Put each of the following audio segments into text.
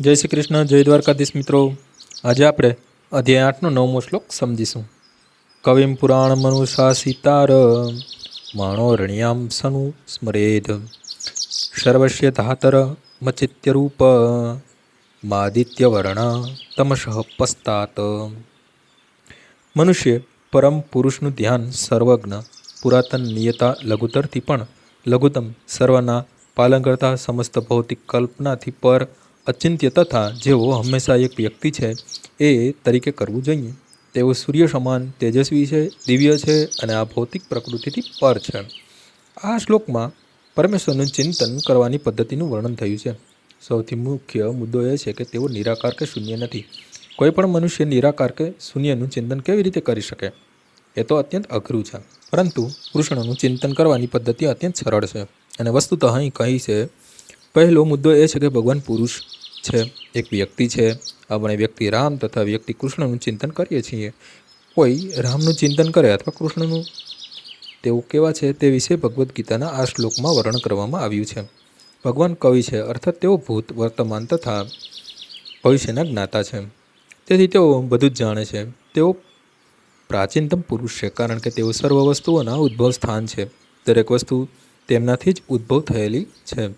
જય શ્રી કૃષ્ણ, જય દ્વારકાધીશ મિત્રો. આજે આપણે અધ્યાય આઠનો નવમો શ્લોક સમજીશું. કવિમ પુરાણ મનુષા સીતાર માણોરણ્યામ સનુ સ્મરેદ. સર્વસ્ય ધાતર મચિત્યરૂપ માદિત્યવર્ણ તમશઃ પસ્તાત. મનુષ્ય પરમ પુરુષનું ધ્યાન સર્વજ્ઞ, પુરાતન નિયતા લઘુતરથી પણ લઘુત્તમ, સર્વના પાલન કરતા સમસ્ત ભૌતિક કલ્પનાથી પર અચિંત્ય તથા જેઓ હંમેશા એક વ્યક્તિ છે, એ તરીકે કરવું જોઈએ. તેઓ સૂર્ય સમાન, તેજસ્વી છે, દિવ્ય છે અને આ ભૌતિક પ્રકૃતિથી પર છે. આ શ્લોકમાં પરમેશ્વરનું ચિંતન કરવાની પદ્ધતિનું વર્ણન થયું છે. સૌથી મુખ્ય મુદ્દો એ છે કે તેઓ નિરાકાર કે શૂન્ય નથી. કોઈપણ મનુષ્ય નિરાકાર કે શૂન્યનું ચિંતન કેવી રીતે કરી શકે? એ તો અત્યંત અઘરું છે. પરંતુ કૃષ્ણનું ચિંતન કરવાની પદ્ધતિ અત્યંત સરળ છે અને વસ્તુતઃ અહીં કહી છે, પહેલો મુદ્દો એ છે કે ભગવાન પુરુષ છે, એક વ્યક્તિ છે. આપણે વ્યક્તિ રામ તથા વ્યક્તિ કૃષ્ણનું ચિંતન કરીએ છીએ. કોઈ રામનું ચિંતન કરે અથવા કૃષ્ણનું? તેઓ કેવા છે તે વિશે ભગવદ્ ગીતાના આ શ્લોકમાં વર્ણન કરવામાં આવ્યું છે. ભગવાન કવિ છે, અર્થાત તેઓ ભૂત, વર્તમાન તથા ભવિષ્યના જ્ઞાતા છે. તેથી તેઓ બધું જ જાણે છે. તેઓ પ્રાચીનતમ પુરુષ છે, કારણ કે તેઓ સર્વ વસ્તુઓના ઉદ્ભવ સ્થાન છે. દરેક વસ્તુ તેમનાથી જ ઉદ્ભવ થયેલી છે.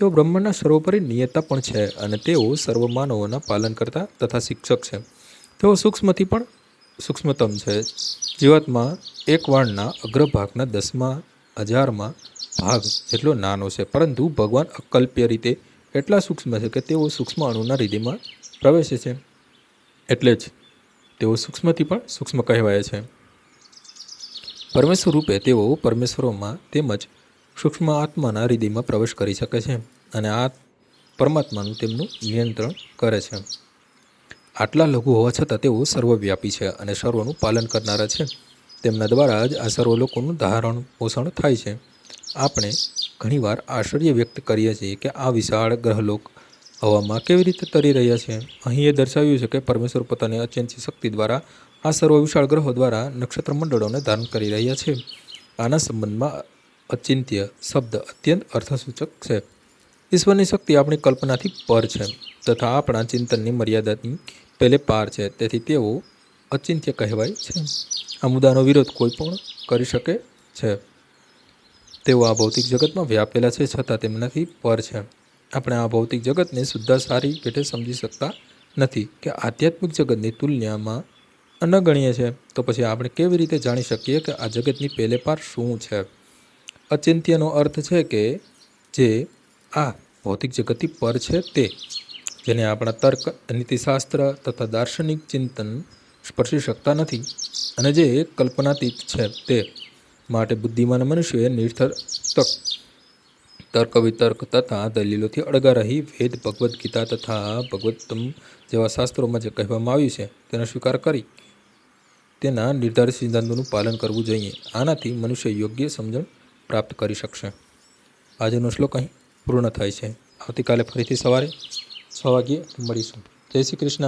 તેઓ બ્રહ્માંડના સર્વોપરી નિયતા પણ છે અને તેઓ સર્વ માનવોના પાલન કરતા તથા શિક્ષક છે. તેઓ સૂક્ષ્મથી પણ સૂક્ષ્મતમ છે. જીવાત્મા એક વાળના અગ્રભાગના દસમા હજારમાં ભાગ જેટલો નાનો છે, પરંતુ ભગવાન અકલ્પ્ય રીતે એટલા સૂક્ષ્મ છે કે તેઓ સૂક્ષ્મ અણુના હૃદયમાં પ્રવેશે છે. એટલે જ તેઓ સૂક્ષ્મથી પણ સૂક્ષ્મ કહેવાય છે. પરમેશ્વર રૂપે તેઓ પરમેશ્વરોમાં તેમજ સૂક્ષ્મ આત્માના હૃદયમાં પ્રવેશ કરી શકે છે અને આ પરમાત્માનું તેમનું નિયંત્રણ કરે છે. આટલા લઘુ હોવા છતાં તેઓ સર્વવ્યાપી છે અને સર્વનું પાલન કરનારા છે. તેમના દ્વારા જ આ સર્વ લોકોનું ધારણ પોષણ થાય છે. આપણે ઘણીવાર આશ્ચર્ય વ્યક્ત કરીએ છીએ કે આ વિશાળ ગ્રહલોક હવામાં કેવી રીતે તરી રહ્યા છે. અહીં એ દર્શાવ્યું છે કે પરમેશ્વર પોતાની અચંચી શક્તિ દ્વારા આ સર્વ વિશાળ ગ્રહો દ્વારા નક્ષત્ર મંડળોને ધારણ કરી રહ્યા છે. આના સંબંધમાં અચિંત્ય શબ્દ અત્યંત અર્થસૂચક છે. ઈશ્વરની શક્તિ આપણી કલ્પનાથી પર છે તથા આપણા ચિંતનની મર્યાદાની પહેલે પાર છે. તેથી તેઓ અચિંત્ય કહેવાય છે. આ મુદ્દાનો વિરોધ કોઈ પણ કરી શકે છે. તેઓ આ ભૌતિક જગતમાં વ્યાપેલા છે છતાં તેમનાથી પર છે. આપણે આ ભૌતિક જગતને સુદ્ધા સારી પેટે સમજી શકતા નથી કે આધ્યાત્મિક જગતની તુલનામાં અનગણ્ય છે. તો પછી આપણે કેવી રીતે જાણી શકીએ કે આ જગતની પહેલે પાર શું છે? અચિંત્યનો અર્થ છે કે જે આ ભૌતિક જગતથી પર છે તે, જેને આપણા તર્ક, નીતિશાસ્ત્ર તથા દાર્શનિક ચિંતન સ્પર્શી શકતા નથી અને જે કલ્પનાતીત છે તે માટે બુદ્ધિમાન મનુષ્યએ નિર્થર્ક તર્ક વિતર્ક તથા દલીલોથી અળગા રહી વેદ, ભગવદ્ ગીતા તથા ભગવત્તમ જેવા શાસ્ત્રોમાં જે કહેવામાં આવ્યું છે તેનો સ્વીકાર કરી તેના નિર્ધારિત સિદ્ધાંતોનું પાલન કરવું જોઈએ. આનાથી મનુષ્ય યોગ્ય સમજણ પ્રાપ્ત કરી શકશે. આજનો શ્લોક અહીં પૂર્ણ થાય છે. આવતીકાલે ફરીથી સવારે છ વાગ્યે મળીશું. જય શ્રી કૃષ્ણ.